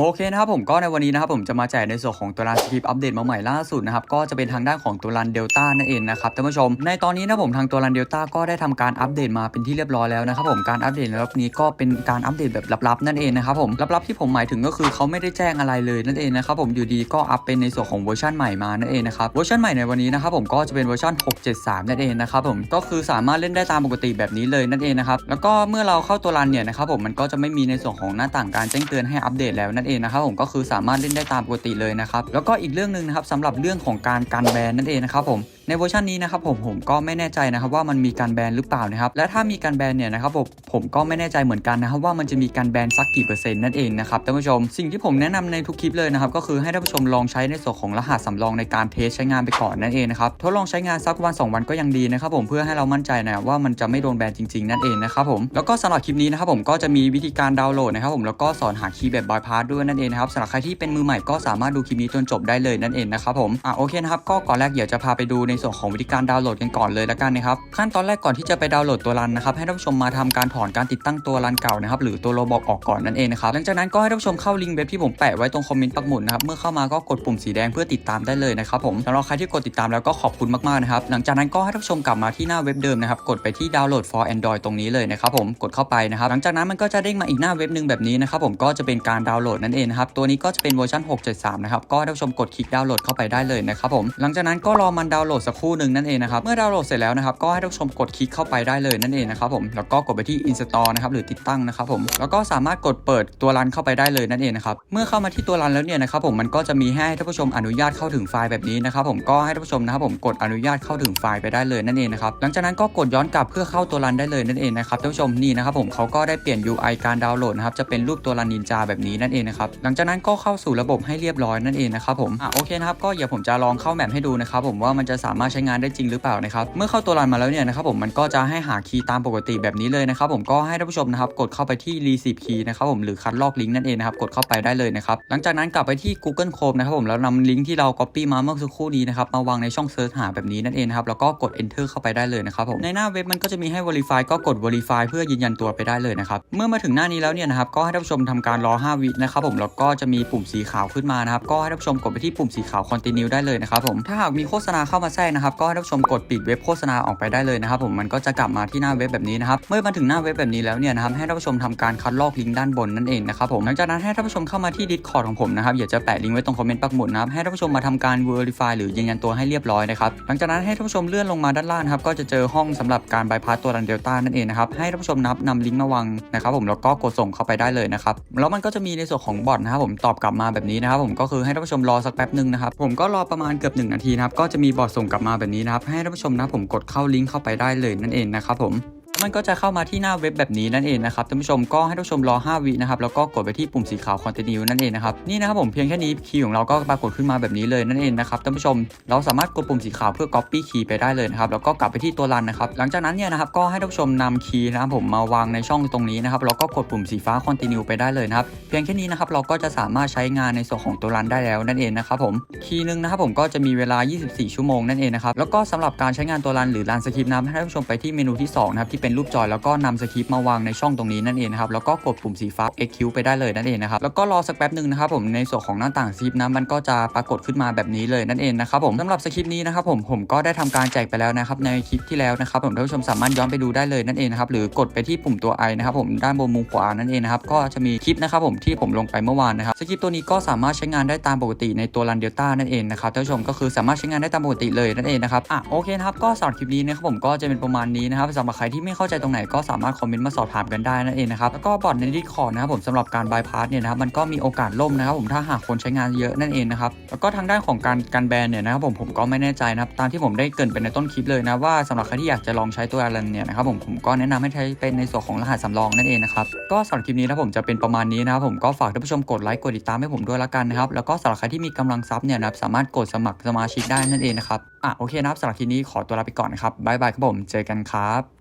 โอเคนะครับผมก็ในวันนี้นะครับผมจะมาแจกในส่วนของตัวรันสคริปต์อัปเดตมาใหม่ล่าสุดนะครับก็จะเป็นทางด้านของตัวรันเดลต้านั่นเองนะครับท่านผู้ชม ในตอนนี้นะผมทางตัวรันเดลต้าก็ได้ทำการอัปเดตมาเป็นที่เรียบร้อยแล้วนะครับผมการอัปเดตรอบนี้ก็เป็นการอัปเดตแบบลับๆนั่นเองนะครับผมลับๆที่ผมหมายถึงก็คือเขาไม่ได้แจ้งอะไรเลยนั่นเองนะครับผมอยู่ดีก็อัปเป็นในส่วนของเวอร์ชันใหม่มานั่นเองนะครับเวอร์ชันใหม่ในวันนี้นะครับผมก็จะเป็นเวอร์ชัน673 นั่นเองนะครับผมก็คือสามารถเล่นได้ตามปกติแบบนี้เลยนั่นเองนะครับแล้วก็เมื่อเราเข้าตัวรันเนี่ยนะครับผมมันก็จะไม่มีในส่วนของหน้าต่างการแจ้งเตือนให้อัปเดตแล้วนั่นเองนะครับผมก็คือสามารถเล่นได้ตามปกติเลยนะครับแล้วก็อีกเรื่องหนึ่งนะครับสำหรับเรื่องของการกันแบนนั่นเองนะครับผม ในเวอร์ชันนี้นะครับผมผมก็ไม่แน่ใจนะครับว่ามันมีการแบนหรือเปล่านะครับและถ้ามีการแบนเนี่ยนะครับผมผมก็ไม่แน่ใจเหมือนกันนะครับว่ามันจะมีการแบนสักกี่เปอร์เซ็นต์นั่นเองนะครับท่านผู้ชมสิ่งที่ผมแนะนำในทุกคลิปเลยนะครับก็คือให้ท่านผู้ชมลองใช้ในส่วนของรหัสสำรองในการเทสใช้งานไปก่อนนั่นเองนะครับทดลองใช้งานสักวัน 2 วันก็ยังดีนะครับผมเพื่อให้เรามั่นใจนะว่ามันจะไม่โดนแบนจริงๆนั่นเองนะครับผมแล้วก็สำหรับคลิปนี้นะครับผมก็จะมีวิธีการดาวน์โหลดนะครับผมแล้วก็สอนหาคีย์แบบบายพาสด้วยนั่นเองนะครับสำหรับใครที่เป็นมือใหม่ก็สามารถดูคลิปนี้จนจบได้เลยนั่นเองนะครับผมอะโอเคนะครับก็ก่อนแรกเดี๋ยวจะพาไปดูในส่วนของวิธีการดาวน์โหลดกันก่อนเลยละกันนะครับขั้นตอนแรกก่อนที่จะไปดาวน์โหลดตัวรันนะครับให้ท่านผู้ชมมาทำการถอนการติดตั้งตัวรันเก่านะครับหรือตัวโรบอกออกก่อนนั่นเองนะครับหลังจากนั้นก็ให้ท่านผู้ชมเข้าลิงก์เว็บที่ผมแปะไว้ตรงคอมเมนต์ปักหมุดนะครับเมื่อเข้ามาก็กดปุ่มสีแดงเพื่อติดตามได้เลยนะครับผมสำหรับใครที่กดติดตามแล้วก็ขอบคุณมากๆนะครับหลังจากนั้นก็ให้ท่านผู้ชมกลับมาที่หน้าเว็บเดิมนะครับกดไปที่ดาวน์โหลด for Android ตรงนี้เลยนะครับผมกดเข้าไปนะครับหลังจากนั้นมันก็จะเด้งมาอีกหน้าเว็บหนึ่งแบบนี้นะครับผมก็จะเป็นการดาวน์โหลดนั่นเองนะครับตัวนี้ก็จะเป็นเวอร์ชัน673นะครับก็ท่านผู้ชมกดคลิกดาวน์โหลดเข้าไปได้เลยนะครับผมหลังจากนั้นก็รอมันดาวน์โหลดสักครู่หนึ่งนั่นเองนะครับ เมื่อดาวน์โหลดเสร็จแล้วนะครับ ก็ให้ท่านผู้ชมกดคลิกเข้าไปได้เลยนั่นเองนะครับผม แล้วก็กดไปที่ install นะครับหรือติดตั้งนะครับผม แล้วก็สามารถกดเปิดตัวรันเข้าไปได้เลยนั่นเองนะครับ เมื่อเข้ามาที่ตัวรันแล้วเนี่ยนะครับผม มันก็จะมีให้ท่านผู้ชมอนุญาตเข้าถึงไฟล์แบบนี้นะครับผม ก็ให้ท่านผู้ชมนะครับผมกดอนุญาตเข้าถึงไฟล์ไปได้เลยนั่นเองนะครับ หลังจากนั้นก็กดย้อนกลับเพื่อเข้าตัวรันได้เลยนั่นเองนะครับท่านผู้ชมนี่นะครับผมเขาก็ได้เปลี่ยน UI การดาวน์โหลดนะครับจะเป็นรูปตัวรันนินจาแบบนี้นั่นเองนะครับหลังจากนั้นก็เข้าสู่ระบบให้เรียบร้อยนั่นเองนะครับผมอะโอเคนะครับก็เดี๋ยวผมจะลองเข้าแมปให้ดูนะครับผมว่ามันจะสามารถใช้งานได้จริงหรือเปล่านะครับเมื่อเข้าตัวรันมาแล้วเนี่ยนะครับผมมันก็จะให้หาคีย์ตามปกติแบบนี้เลยนะครับผมก็ให้ท่านผู้ชมนะครับกดเข้าไปที่ receive key นะครับผมหรือคัดลอกลิงก์นั่นเองนะครับกดเข้าไปได้เลยนะครับหลังจากนั้นกลับไปที่ Google Chrome นะครับผมแล้วนำลิงก์ที่เรา copy มาเมื่อสักครู่นี้นะครับมาวางในช่องเซิร์ชหาแบบนี้นั่นเองนะครับแล้วก็กด enter เข้าไปได้เลยนะครับผมในหน้าเว็บมันก็จะมีให้ verify ก็กด verify เพื่อยืนยันตัวไปได้เลยนะครับเมื่อมาถึงหน้านี้แล้วเนี่ยนะครับก็ให้ท่านผู้ชมทำการรอ 5 วินะครับผมแล้วก็จะมีปุ่มสีขาวขึ้นมานะครับก็ให้ท่านผู้ชมกดไปที่ปุ่มสีขาว continue ได้เลยนะครับผมถ้าหากมีโฆษณาเข้ามาทรกนะครับก็ให้ท่านผู้ชมกดปิดเว็บโฆษณาออกไปได้เลยนะครับผมมันก็จะกลับมาที่หน้าเว็บแบบนี้นะครับเมื่อมาถึงหน้าเว็บแบบนี้แล้วเนี่ยนะครับให้ท่านผู้ชมทำการคัดลอกลิงก์ด้านบนนั่นเองนะครับผมหลังจากนั้นให้ท่านผู้ชมเข้ามาที่ Discord ของผมนะครับเดี๋ยวจะแปะลิงก์ไว้ตรงคอมเมนต์ปักหมุดนะครับให้ท่านผู้ชมมาทำการ verify หรือยืนยันตัวให้เรียบร้อยนะครับหลังจากนั้นให้ท่านผู้ชมเลื่อนลงมาด้านล่างนะครับก็จะเจอห้องสำหรับการบายพาสตัวรันเดลต้านั่นเองนะครับให้ท่านผู้ชมนับนำลิงก์มาวางนะครับผมแล้วก็กดส่งเข้าไปได้เลยนะครับแล้วมันก็จะมีในส่วนของบอทนะครับผมตอบกลับมาแบบนี้นะครับผมก็คือให้ท่านผู้ชมรอสักแป๊บหนึ่งนะครับผมก็รอประมาณเกือบ1นาทีนะครับก็จะมีบอทส่งกลับมาแบบนี้นะครับ ให้ท่านผู้ชมนะผมกดเข้าลิงก์เข้าไปได้เลยนั่นเองนะครับผม มันก็จะเข้ามาที่หน้าเว็บแบบนี้นั่นเองนะครับท่านผู้ชมก็ให้ท่านผู้ชมรอ 5 วินะครับแล้วก็กดไปที่ปุ่มสีขาว continue นั่นเองนะครับนี่นะครับผมเพียงแค่นี้คีย์ของเราก็ปรากฏขึ้นมาแบบนี้เลยนั่นเองนะครับท่านผู้ชมเราสามารถกดปุ่มสีขาวเพื่อ copy คีย์ไปได้เลยนะครับแล้วก็กลับไปที่ตัวรันนะครับหลังจากนั้นเนี่ยนะครับก็ให้ท่านผู้ชมนำคีย์นะครับผมมาวางในช่องตรงนี้นะครับแล้วก็กดปุ่มสีฟ้า continue ไปได้เลยนะครับเพียงแค่นี้นะครับเราก็จะสามารถใช้งานในส่วนของตัวรันได้แล้วนั่นเองนะครับผมคีย์นึงนะครับผมก็จะมีเวลา 24 ชั่วโมงนั่นเองนะครับแล้วก็สำหรับการใช้งานตัวรันหรือรันสคริปต์นะให้ท่านผู้ชมไปที่เมนูที่2นะครับที่เป็นรูปจอยแล้วก็นำสคริปต์มาวางในช่องตรงนี้นั่นเองนะครับแล้วก็กดปุ่มสีฟ้า execute ไปได้เลยนั่นเองนะครับแล้วก็รอสักแป๊บหนึ่งนะครับผมในส่วนของหน้าต่างสคริปต์นะมันก็จะปรากฏขึ้นมาแบบนี้เลยนั่นเองนะครับผมสำหรับสคริปต์นี้นะครับผมผมก็ได้ทำการแจกไปแล้วนะครับในคลิปที่แล้วนะครับผมท่านผู้ชมสามารถย้อนไปดูได้เลยนั่นเองนะครับหรือกดไปที่ปุ่มตัว i นะครับผมด้านบนมุมขวานั่นเองนะครับก็จะมีคลิปนะครับผมที่ผมลงไปเมื่อวานนะครับสคริปต์ตัวนี้ก็สามารถใช้งานได้ตามปกติในตัวรันเดลต้านั่นเองนะครับท่านผู้ชมก็คือสามารถใช้งานได้ตามปกติเลยนั่นเองนะครับอะโอเคครับก็สำหรับคลิปนี้นะครับผมก็จะเป็นประมาณนี้นะครับสำหรับใครที่ไม่เข้าใจตรงไหนก็สามารถคอมเมนต์มาสอบถามกันได้นั่นเองนะครับแล้วก็บอทในดิสคอร์นะครับผมสำหรับการบายพาสเนี่ยนะครับมันก็มีโอกาสล่มนะครับผมถ้าหากคนใช้งานเยอะนั่นเองนะครับแล้วก็ทางด้านของการการแบนเนี่ยนะครับผมผมก็ไม่แน่ใจนะครับตามที่ผมได้เกรินไปในต้นคลิปเลยนะว่าสำหรับใครที่อยากจะลองใช้ตัวรันเนี่ยนะครับผมผมก็แนะนำให้ใช้เป็นในส่วนของรหัสสำรองนั่นเองนะครับก็สำหรับคลิปนี้นะผมจะเป็นประมาณนี้นะครับผมก็ฝากท่านผู้ชมกดไลค์กดติดตามให้ผมด้วยละกันนะครับแล้วก็สำหรับใครที่มีกำลังทรัพย์เนี่ยนะครับสามารถกดสมัครสมาชิกได้นั่นเองนะครับอะโอเคนะครับสำหรับคลิปนี้ขอตัวลาไปก่อนนะครับบ๊ายบายครับผมเจอกันครับ